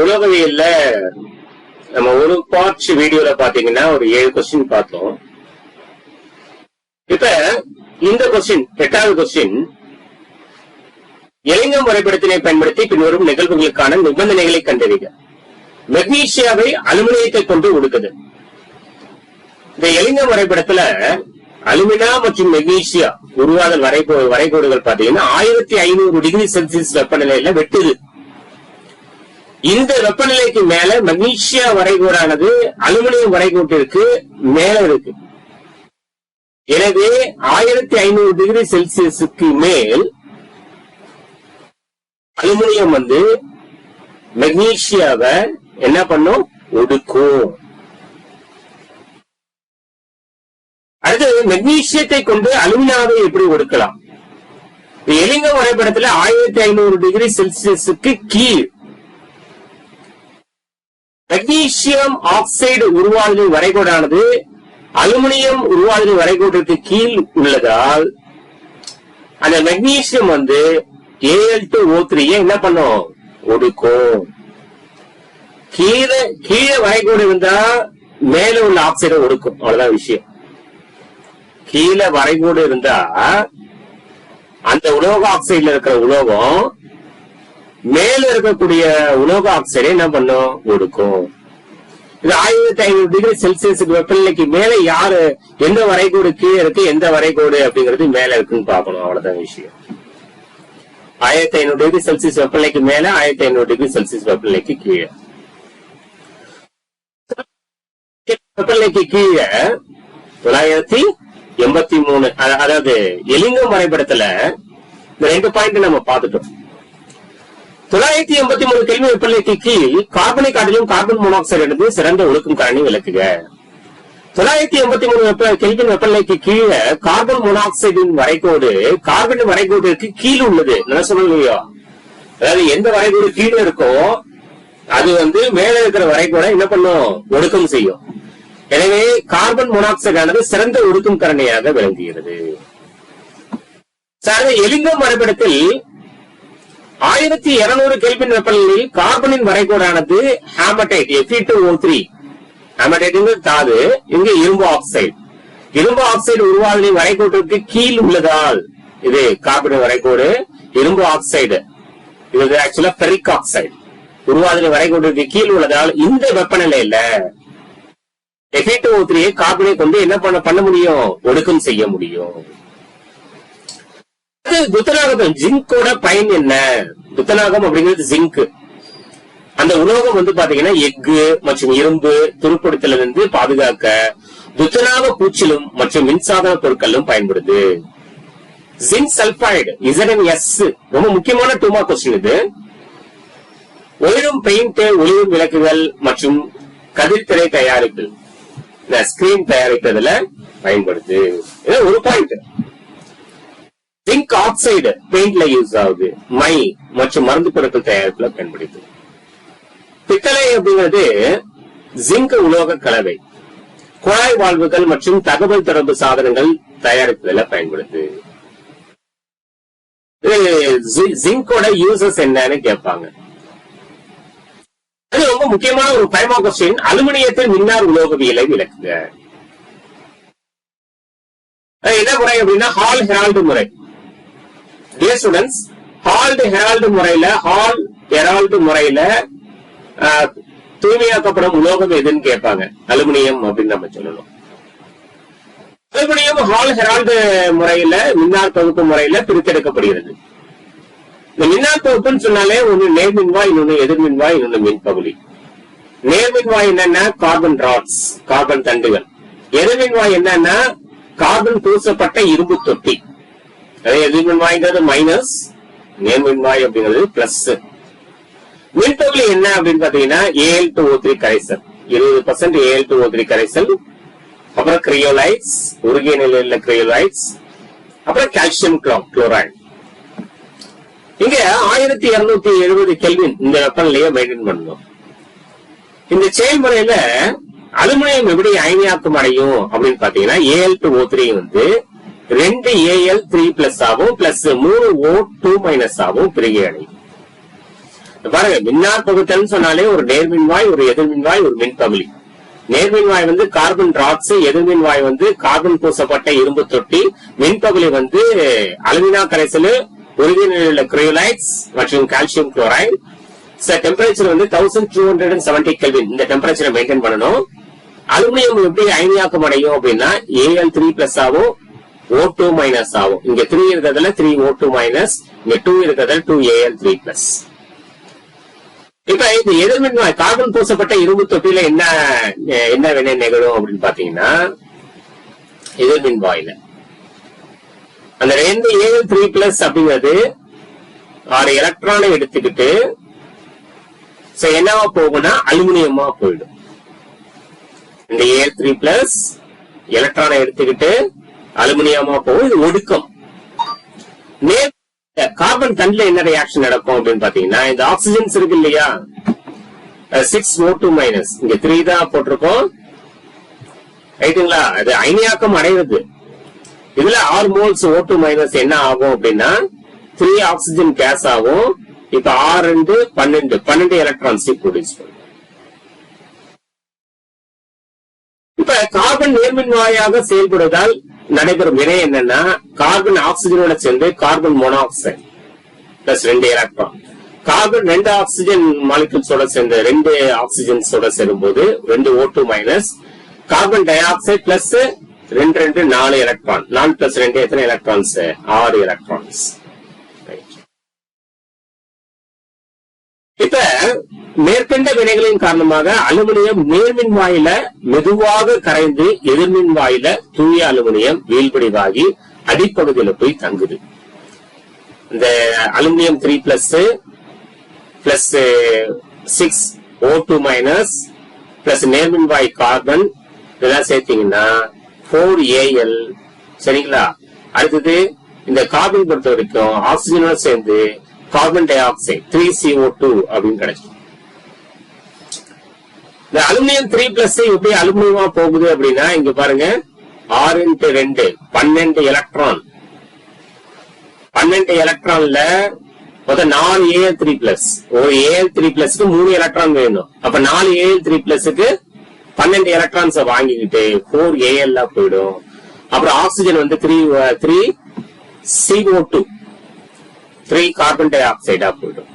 உலகவியல்ல நம்ம ஒரு பார்ட்ஸ் வீடியோல பாத்தீங்கன்னா ஒரு ஏழு கொஸ்டின் பார்த்தோம். இப்ப இந்த கொஸ்டின் எட்டாவது கொஸ்டின் எலிங்கம் வரைபடத்தினை பயன்படுத்தி பின்வரும் நிகழ்வுகளுக்கான நிபந்தனைகளை கண்டறிக. மெக்னீசியாவை அலுமினியத்தை கொண்டு ஒடுக்குது இந்த எலிங்கம் வரைபடத்துல அலுமினா மற்றும் மெக்னீசியா உருவாதல் வரைகோடுகள் பாத்தீங்கன்னா ஆயிரத்தி ஐநூறு டிகிரி செல்சியஸ் வெப்பநிலையில வெட்டுது. இந்த வெப்பநிலைக்கு மேல மெக்னீசியா வரைகோடானது அலுமினியம் வரைகோட்டிற்கு மேல இருக்கு. எனவே ஆயிரத்தி ஐநூறு டிகிரி செல்சியஸுக்கு மேல் அலுமினியம் வந்து மெக்னீசியாவை என்ன பண்ணும்? ஒடுக்கும். அடுத்து மெக்னீசியத்தை கொண்டு அலுமினாவை எப்படி ஒடுக்கலாம்? எலிங்க வரைபடத்துல ஆயிரத்தி ஐநூறு டிகிரி செல்சியஸுக்கு கீழ் மெக்னீசியம் ஆக்சைடு உருவாதலின் வரைகோடானது அலுமினியம் உருவாதலின் வரைகோட்டிற்கு கீழ் உள்ளதால் அந்த மெக்னீசியம் வந்து ஏஎல் டு ஓ த்ரீய என்ன பண்ணும்? ஒடுக்கும். கீழே கீழே வரைகோடு இருந்தா மேல உள்ள ஆக்சைடை ஒடுக்கும். அவ்வளவுதான் விஷயம். கீழே வரைகோடு இருந்தா அந்த உலோக ஆக்சைடுல இருக்கிற உலோகம் மேல இருக்கக்கூடிய உலோக ஆக்சைடை என்ன பண்ணும்? ஒடுக்கும். இது ஆயிரத்தி ஐநூறு டிகிரி செல்சியஸுக்கு வெப்பநிலைக்கு மேல யாரு? எந்த வரைகோடு கீழே இருக்கு எந்த வரைகோடு அப்படிங்கிறது மேல இருக்குன்னு பார்க்கணும். அவ்வளவுதான் விஷயம். ஆயிரத்தி ஐநூறு டிகிரி செல்சியஸ் வெப்பநிலைக்கு மேல ஆயிரத்தி ஐநூறு டிகிரி செல்சியஸ் வெப்பநிலைக்கு கீழே. வெப்பநிலைக்கு கீழே தொள்ளாயிரத்தி எண்பத்தி மூணு அதாவது எலிங்கம் வரைபடத்துல இந்த ரெண்டு பாயிண்ட் நம்ம பார்த்துட்டோம். தொள்ளாயிரத்தி எண்பத்தி மூணு கெல்வி வெப்பநிலைக்கு கீழ் கார்பனை காட்டிலும் கார்பன் மோனாக்சைடு எடுத்து சிறந்த ஒழுக்கும் காரணி விளக்குக. தொள்ளாயிரத்தி எண்பத்தி மூணு வெப்ப கெல்வின் வெப்பநிலைக்கு கீழே கார்பன் மோனாக்சைடின் வரைகோடு கார்பன் வரைகோடுக்கு கீழ் உள்ளது. நான் சொல்லலையோ அதாவது எந்த வரைகோடு கீழே இருக்கோ அது வந்து மேல இருக்கிற வரைகோட என்ன பண்ணும்? ஒடுக்கம் செய்யும். எனவே கார்பன் மோனாக்சைடு ஆனது சிறந்த ஒடுக்கும் கரணையாக விளங்குகிறது. சார் எலிங்கம் வரைபடத்தில் ஆயிரத்தி இருநூறு கெல்வின் வெப்பநிலையில் கார்பனின் வரைகோடானது ஹாமடைட் எஃபி டூ ஓ த்ரீ ஹாமடைட் தாது இங்க இரும்பு ஆக்சைடு இரும்பு ஆக்சைடு உருவாதலின் வரைகோட்டிற்கு கீழ் உள்ளதால் இது கார்பன் வரைகோடு இரும்பு ஆக்சைடு இது ஆக்சுவலா பெரிக் ஆக்சைடு உருவாதலின் வரைகோட்டிற்கு கீழ் உள்ளதால் இந்த வெப்பநிலையில எஃபி டூ ஓ த்ரீ கார்பனை கொண்டு என்ன பண்ண பண்ண முடியும்? ஒடுக்கம் செய்ய முடியும். அடுத்து துத்தநாகம் ஜிங்கோட பயன் என்ன? புத்தநாகம் அப்படிங்கிறது ஜிங்க் அந்த உலோகம் வந்து பாத்தீங்கன்னா எஃகு மற்றும் இரும்பு துருப்படுத்தல இருந்து பாதுகாக்க புத்தநாக பூச்சிலும் மற்றும் மின்சாதன பொருட்களும் பயன்படுது. ஜிங்க் சல்பைடு எஸ் ரொம்ப முக்கியமான டூமா கொஸ்டின் இது. ஒளிரும் பெயிண்ட் ஒளிரும் விளக்குகள் மற்றும் கதிர்த்திரை தயாரிப்பு. இந்த ஸ்கிரீன் தயாரிப்பதுல பயன்படுது. இது ஒரு பாயிண்ட் ஜிங்க் ஆக்சைடு பெயிண்ட்ல யூஸ் ஆகுது. மை மற்றும் மருந்து பொருட்கள் தயாரிப்புல பயன்படுது. பித்தளை அப்படிங்கிறது ஜிங்க் உலோக கலவை. குழாய் வாழ்வுகள் மற்றும் தகவல் தொடர்பு சாதனங்கள் தயாரிப்பதில் பயன்படுது. ஜிங்கோட யூசஸ் என்னன்னு கேட்பாங்க. அது ரொம்ப முக்கியமான ஒரு பயமா கொஸ்டின் அலுமினியத்தில் மின்னார் உலோகவியலை விளக்குங்க. என்ன முறை அப்படின்னா ஹால் ஹெரால்டு முறை. டியர் ஸ்டூடெண்ட்ஸ் ஹால்டு ஹெரால்டு முறையில ஹால் ஹெரால்டு முறையில தூய்மையாக்கப்படும் உலோகம் எதுன்னு கேட்பாங்க. அலுமினியம் அப்படின்னு நம்ம சொல்லணும். அலுமினியம் ஹால் ஹெரால்டு முறையில மின்னார் தொகுப்பு முறையில பிரித்தெடுக்கப்படுகிறது. இந்த மின்னார் தொகுப்புன்னு சொன்னாலே ஒன்னு நேர்மின்வாய் இன்னொன்னு எதிர்மின்வாய் இன்னொன்னு மின்பகுதி. நேர்மின்வாய் என்னன்னா கார்பன் ராட்ஸ் கார்பன் தண்டுகள். எதிர்மின்வாய் என்னன்னா கார்பன் பூசப்பட்ட இரும்பு தொட்டி. எதிர்மின்வாய்ங்கிறது மைனஸ் நேர்மின்வாய் அப்படிங்கிறது பிளஸ் மின்பகுதி என்ன அப்படின்னு பாத்தீங்கன்னா ஏஎல் டூ ஓ த்ரீ கரைசல். இருபது percent Al two O three கரைசல். அப்புறம் கிரியோலைட்ஸ் உருகிய நிலையில கிரியோலைட்ஸ் அப்புறம் கால்சியம் குளோரைடு இங்க ஆயிரத்தி இருநூத்தி எழுபது கெல்வின் இந்த வெப்பநிலையை மெயின்டைன் பண்ணணும் இந்த செயல்முறையில அலுமினியம் எப்படி அயனியாக்கம் அடையும் அப்படின்னு பாத்தீங்கன்னா ஏஎல் டூ ஓ த்ரீ வந்து ரெண்டு ஏஎல் த்ரீ பிளஸ் ஆகும் பிளஸ் மூணு ஓ டூ மைனஸ் ஆகும் பிரிகை அடையும் பாருங்க மின்னார் பகுத்தல்னு சொன்னாலே ஒரு நேர்மின்வாய் ஒரு எதிர்மின்வாய் ஒரு மின்பகுளி நேர்மின்வாய் வந்து கார்பன் டிராக்ஸ் எதிர்மின்வாய் வந்து கார்பன் பூசப்பட்ட இரும்பு தொட்டி மின்பகுளி வந்து அலுமினா கரைசல் உறுதியில் உள்ள கிரையோலைட்ஸ் மற்றும் கால்சியம் குளோரைடு டெம்பரேச்சர் வந்து thousand two hundred and seventy kelvin இந்த டெம்பரேச்சரை மெயின்டைன் பண்ணணும். அலுமினியம் எப்படி அயனியாக்கம் அடையும் அப்படின்னா ஏஎல் த்ரீ பிளஸ் ஆகும் ஓ டூ மைனஸ் ஆகும். இங்க த்ரீ இருக்கிறதுல த்ரீ ஓ டூ மைனஸ் இங்க டூ இருக்கிறதுல டூ ஏஎல் த்ரீ பிளஸ் இப்ப இந்த எதிர்மின்வாய் கார்பன் பூசப்பட்ட இரும்பு தொட்டியில என்ன என்ன வினை நிகழும் அப்படின்னு பாத்தீங்கன்னா எதிர்மின் வாயில. அந்த ரெண்டு ஏஎல் த்ரீ பிளஸ் அப்படிங்கிறது ஆறு எலக்ட்ரானை எடுத்துக்கிட்டு என்னவா போகும்னா அலுமினியமா போயிடும். இந்த ஏஎல் த்ரீ பிளஸ் எலக்ட்ரானை எடுத்துக்கிட்டு அலுமினியமா போகும். இது ஒடுக்கம். கார்பன் தண்ணில என்ன ரியாக்ஷன் நடக்கும் அப்படின்னு பாத்தீங்கன்னா இந்த ஆக்சிஜன்ஸ் இருக்கு இல்லையா? சிக்ஸ் ஓ டூ மைனஸ் இங்க த்ரீ தான் போட்டிருக்கோம். ரைட்டுங்களா அது அயனியாக்கம் அடைவது இதுல ஆறு மோல்ஸ் ஓ டூ மைனஸ் என்ன ஆகும் அப்படின்னா த்ரீ ஆக்சிஜன் கேஸ் ஆகும். இப்ப ஆறு ரெண்டு பன்னெண்டு. பன்னெண்டு எலக்ட்ரான்ஸ் ப்ரொடியூஸ் பண்ணும். இப்ப கார்பன் நேர்மின்வாயாக செயல்படுவதால் நடைபெறும் வினை என்னன்னா கார்பன் ஆக்சிஜனோட சேர்ந்து கார்பன் மோனாக்சைடு. பிளஸ் ரெண்டு எலக்ட்ரான் கார்பன் ரெண்டு ஆக்சிஜன் மாலிகூல்ஸோட சேர்ந்து ரெண்டு ஆக்சிஜன்ஸோட சேரும்போது ரெண்டு O two minus carbon dioxide plus ரெண்டு ரெண்டு நாலு எலக்ட்ரான் நாலு பிளஸ் ரெண்டு எத்தனை எலக்ட்ரான்ஸ் ஆறு எலக்ட்ரான்ஸ் இப்ப மேற்கண்ட வினைகளின் காரணமாக அலுமினியம் நேர்மின் வாயில மெதுவாக கரைந்து எதிர்மின் வாயில தூய அலுமினியம் வீழ்படிவாகி அடிப்பகுதியில போய் தங்குது. இந்த aluminium three plus plus six O two minus plus நேர்மின்வாய் carbon இதெல்லாம் சேர்த்தீங்கன்னா ஃபோர் ஏஎல் சரிங்களா? அடுத்தது இந்த கார்பன் பொறுத்த வரைக்கும் ஆக்சிஜனோட சேர்ந்து carbon dioxide three CO two அப்படின்னு கிடைக்கும். இந்த அலுமினியம் த்ரீ பிளஸ் எப்படி அலுமினியமா போகுது அப்படின்னா இங்க பாருங்க ஆறு இன்ட்டு ரெண்டு பன்னெண்டு எலக்ட்ரான் பன்னெண்டு எலக்ட்ரான்ல மொத்தம் நாலு ஏஎல் த்ரீ பிளஸ் ஒரு ஏஎல் த்ரீ பிளஸ்க்கு மூணு எலக்ட்ரான் வேணும். அப்ப நாலு ஏஎல் த்ரீ பிளஸ்க்கு பன்னெண்டு எலக்ட்ரான்ஸ் வாங்கிக்கிட்டு ஃபோர் ஏஎல் போயிடும். அப்புறம் ஆக்சிஜன் வந்து three three CO two three carbon tie ஆக்சைடா போயிடும்